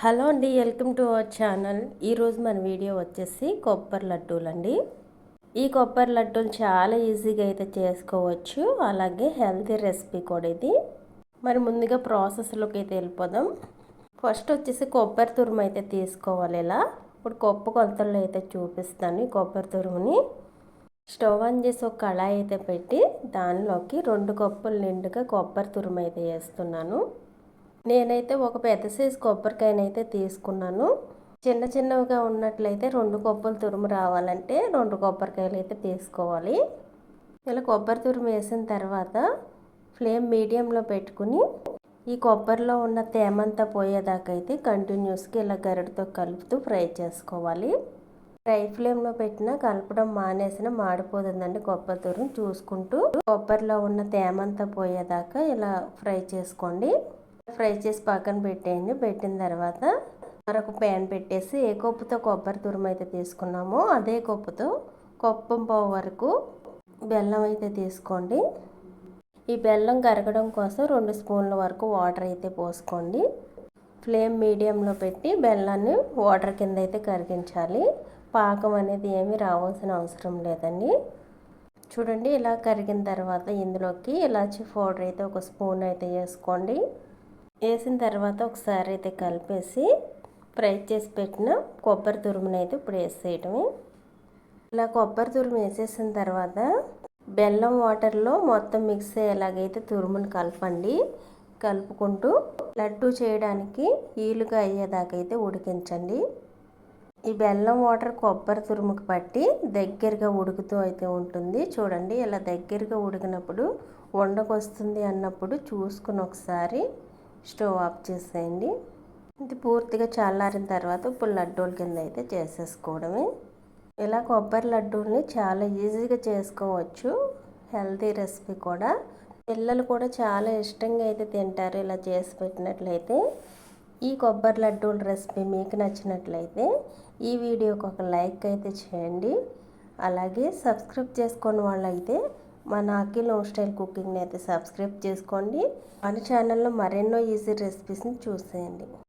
Hello అండి welcome to our channel. ఈరోజు మన వీడియో వచ్చేసి కొబ్బరి లడ్డూలు అండి ఈ కొబ్బరి లడ్డూలు చాలా ఈజీగా అయితే చేసుకోవచ్చు. అలాగే హెల్తీ రెసిపీ కూడా ఇది. మరి ముందుగా ప్రాసెస్లోకి అయితే వెళ్ళిపోదాం. ఫస్ట్ వచ్చేసి కొబ్బరి తురుము అయితే తీసుకోవాలి ఇలా. ఇప్పుడు కొప్ప కొలతల్లో అయితే చూపిస్తాను ఈ కొబ్బరి తురుముని. స్టవ్ ఆన్ చేసి ఒక కళాయి అయితే పెట్టి దానిలోకి రెండు కప్పులు నిండుగా కొబ్బరి తురుము అయితే వేస్తున్నాను. నేనైతే ఒక పెద్ద సైజు కొబ్బరికాయనైతే తీసుకున్నాను. చిన్న చిన్నవిగా ఉన్నట్లయితే రెండు కొబ్బరి తురుము రావాలంటే రెండు కొబ్బరికాయలు అయితే తీసుకోవాలి. ఇలా కొబ్బరి తురుము వేసిన తర్వాత ఫ్లేమ్ మీడియంలో పెట్టుకుని ఈ కొబ్బరిలో ఉన్న తేమంతా పోయేదాకా అయితే కంటిన్యూస్గా ఇలా గరిటతో కలుపుతూ ఫ్రై చేసుకోవాలి. ఫ్రై ఫ్లేమ్లో పెట్టినా కలపడం మానేసిన మాడిపోతుందండి కొబ్బరి తురుము చూసుకుంటూ. కొబ్బరిలో ఉన్న తేమంతా పోయేదాకా ఇలా ఫ్రై చేసుకోండి. ఫ్రై చేసి పక్కన పెట్టేయండి. పెట్టిన తర్వాత మరొక ప్యాన్ పెట్టేసి ఏ కప్పుతో కొబ్బరి తురుము అయితే తీసుకున్నామో అదే కప్పుతో కొప్పం పావు వరకు బెల్లం అయితే తీసుకోండి. ఈ బెల్లం కరగడం కోసం రెండు స్పూన్ల వరకు వాటర్ అయితే పోసుకోండి. ఫ్లేమ్ మీడియంలో పెట్టి బెల్లాన్ని వాటర్ కింద అయితే కరిగించాలి. పాకం అనేది ఏమీ రావాల్సిన అవసరం లేదండి. చూడండి ఇలా కరిగిన తర్వాత ఇందులోకి ఇలాచి పౌడర్ అయితే ఒక స్పూన్ అయితే వేసుకోండి. వేసిన తర్వాత ఒకసారి అయితే కలిపేసి ఫ్రై చేసి పెట్టిన కొబ్బరి తురుమునైతే అయితే ఇప్పుడు వేసేయటమే. ఇలా కొబ్బరి తురుము వేసేసిన తర్వాత బెల్లం వాటర్లో మొత్తం మిక్స్ అయ్యేలాగైతే తురుమును కలపండి. కలుపుకుంటూ లడ్డు చేయడానికి ఈలుగా అయ్యేదాకైతే ఉడికించండి. ఈ బెల్లం వాటర్ కొబ్బరి తురుముకు పట్టి దగ్గరగా ఉడుకుతూ అయితే ఉంటుంది. చూడండి ఇలా దగ్గరగా ఉడికినప్పుడు వండకొస్తుంది అన్నప్పుడు చూసుకుని ఒకసారి స్టవ్ ఆఫ్ చేసేయండి. ఇది పూర్తిగా చల్లారిన తర్వాత ఇప్పుడు లడ్డూల కింద అయితే చేసేసుకోవడమే. ఇలా కొబ్బరి లడ్డూల్ని చాలా ఈజీగా చేసుకోవచ్చు. హెల్తీ రెసిపీ కూడా. పిల్లలు కూడా చాలా ఇష్టంగా అయితే తింటారు ఇలా చేసి పెట్టినట్లయితే. ఈ కొబ్బరి లడ్డూల రెసిపీ మీకు నచ్చినట్లయితే ఈ వీడియోకి ఒక లైక్ అయితే చేయండి. అలాగే సబ్స్క్రైబ్ చేసుకున్న వాళ్ళైతే మన అఖిల్ హోమ్ స్టైల్ కుకింగ్ని అయితే సబ్స్క్రైబ్ చేసుకోండి. మన ఛానల్లో మరెన్నో ఈజీ రెసిపీస్ని చూసేయండి.